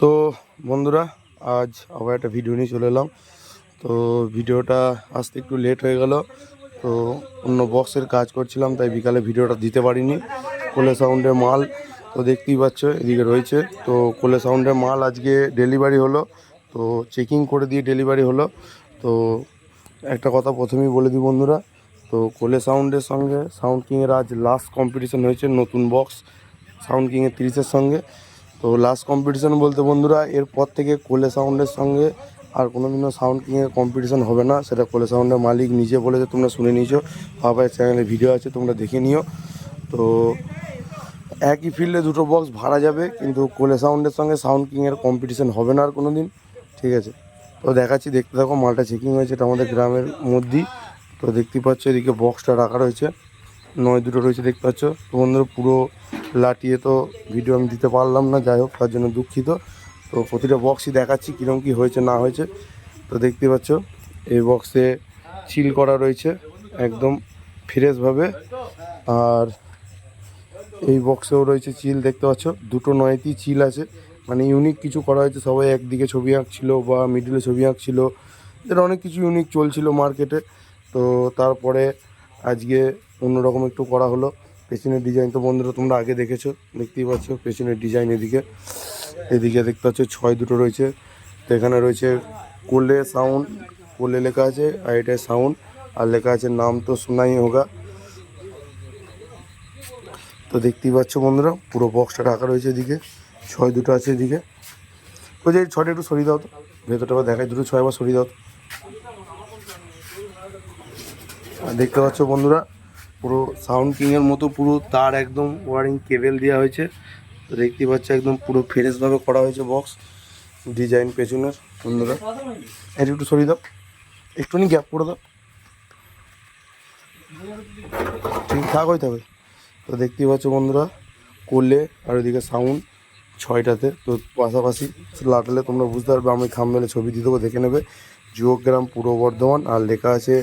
তো বন্ধুরা, আজ আবার একটা ভিডিও নিয়ে চলে এলাম। তো ভিডিওটা আসতে একটু লেট হয়ে গেল। তো অন্য বক্সের কাজ করছিলাম, তাই বিকালে ভিডিওটা দিতে পারিনি। কোলে সাউন্ডের মাল তো দেখতেই পাচ্ছ, এদিকে রয়েছে। তো কোলে সাউন্ডের মাল আজকে ডেলিভারি হলো। তো চেকিং করে দিয়ে ডেলিভারি হলো। তো একটা কথা প্রথমেই বলে দিই বন্ধুরা, তো কোলে সাউন্ডের সঙ্গে সাউন্ড কিংয়ের আজ লাস্ট কম্পিটিশন হয়েছে নতুন বক্স সাউন্ড কিংয়ের তিরিশের সঙ্গে। তো লাস্ট কম্পিটিশন বলতে বন্ধুরা, এরপর থেকে কোলে সাউন্ডের সঙ্গে আর কোনো কোনোদিনও সাউন্ড কিংয়ের কম্পিটিশন হবে না। সেটা কোলে সাউন্ডের মালিক নিজে বলেছে, তোমরা শুনে নিয়েছো। বাবার চ্যানেলে ভিডিও আছে, তোমরা দেখে নিও। তো একই ফিল্ডে দুটো বক্স ভাড়া যাবে, কিন্তু কোলে সাউন্ডের সঙ্গে সাউন্ড কিংয়ের কম্পিটিশন হবে না আর কোনো দিন ঠিক আছে? তো দেখাচ্ছি, দেখতে থাকো, মালটা চেকিং হয়েছে, এটা আমাদের গ্রামের মধ্যেই। তো দেখতেই পাচ্ছ, এদিকে বক্সটা রাখা রয়েছে। নয় দুটো রয়েছে, দেখতে পাচ্ছ। তো বন্ধুরা, পুরো লাটিয়ে তো ভিডিও আমি দিতে পারলাম না, যাই হোক, তার জন্য দুঃখিত। তো প্রতিটা বক্সই দেখাচ্ছি কীরকম কী হয়েছে, না হয়েছে। তো দেখতে পাচ্ছ, এই বক্সে চিল করা রয়েছে, একদম ফ্রেশভাবে আর এই বক্সেও রয়েছে চিল দেখতে পাচ্ছ। দুটো নয়তেই চিল আছে। মানে ইউনিক কিছু করা হয়েছে, সবাই একদিকে ছবি আঁকছিল বা মিডিলে ছবি আঁকছিল। এটা অনেক কিছু ইউনিক চলছিল মার্কেটে তো তারপরে আজকে অন্যরকম একটু করা হলো। পেছনের ডিজাইন তো বন্ধুরা তোমরা আগে দেখেছ, দেখতেই পাচ্ছ পেছনের ডিজাইন এদিকে। এদিকে দেখতে পাচ্ছ ছয় দুটো রয়েছে। তো এখানে রয়েছে কোলে সাউন্ড কোলে লেখা আছে, আর এটায় সাউন্ড আর লেখা আছে নাম তো শোনাই হোগা। তো দেখতেই পাচ্ছ বন্ধুরা, পুরো বক্সটা রাখা রয়েছে এদিকে, ছয় দুটো আছে এদিকে। ওই যে ছটা একটু সরিয়ে দাও তো, ভেতরটা দেখায় দুটো ছয় আবার সরিয়ে দাও। দেখতে পাচ্ছ বন্ধুরা, পুরো সাউন্ড কিংয়ের মতো, পুরো তার একদম ওয়ারিং কেবেল দেওয়া হয়েছে। তো দেখতেই পাচ্ছ একদম পুরো ফ্রেশভাবে করা হয়েছে বক্স ডিজাইন পেছনের, বন্ধুরা। এটা একটু সরিয়ে দাও, একটুখানি গ্যাপ করে দাও। ঠিক, থাক হয়ে থাকবে তো দেখতেই পাচ্ছ বন্ধুরা করলে আর ওইদিকে সাউন্ড ছয়টাতে। তো পাশাপাশি লাটালে তোমরা বুঝতে পারবে, আমি খামবেলে ছবি দিয়ে দেবো, দেখে নেবে। জিওগ্রাম, পূর্ব বর্ধমান, আর লেখা আছে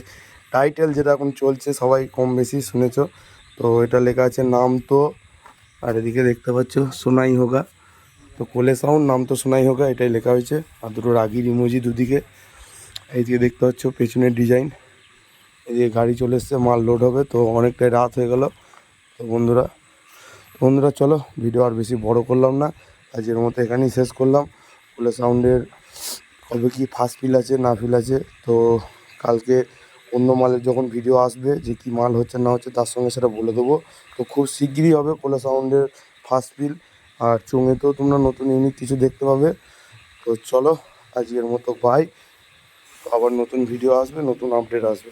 টাইটেল যেটা এখন চলছে, সবাই কম বেশি শুনেছো। তো এটা লেখা আছে নাম তো, আর এদিকে দেখতে পাচ্ছ সোনাই হোগা। তো কোলে সাউন্ড নাম তো সোনাই হোগা, এটাই লেখা হয়েছে। আর দুটো রাগির ইমোজি দুদিকে। এইদিকে দেখতে পাচ্ছ পেছনের ডিজাইন এদিকে গাড়ি চলে এসছে, মাল লোড হবে, তো অনেকটাই রাত হয়ে গেল। তো বন্ধুরা তো বন্ধুরা চলো ভিডিও আর বেশি বড় করলাম না। আজকের মতো এখানেই শেষ করলাম। কোলে সাউন্ডের কবে কি ফার্স্ট ফিল আছে, না ফিল আছে, তো কালকে অন্য মালের যখন ভিডিও আসবে যে কি মাল হচ্ছে, না হচ্ছে, তার সঙ্গে সেটা বলে দেবো। তো খুব শিগগিরই হবে কোলা সাউন্ডের ফার্স্ট ফিল আর চোঙেতেও তোমরা নতুন ইউনিক কিছু দেখতে পাবে। তো চলো, আজকের মতো বাই আবার নতুন ভিডিও আসবে, নতুন আপডেট আসবে।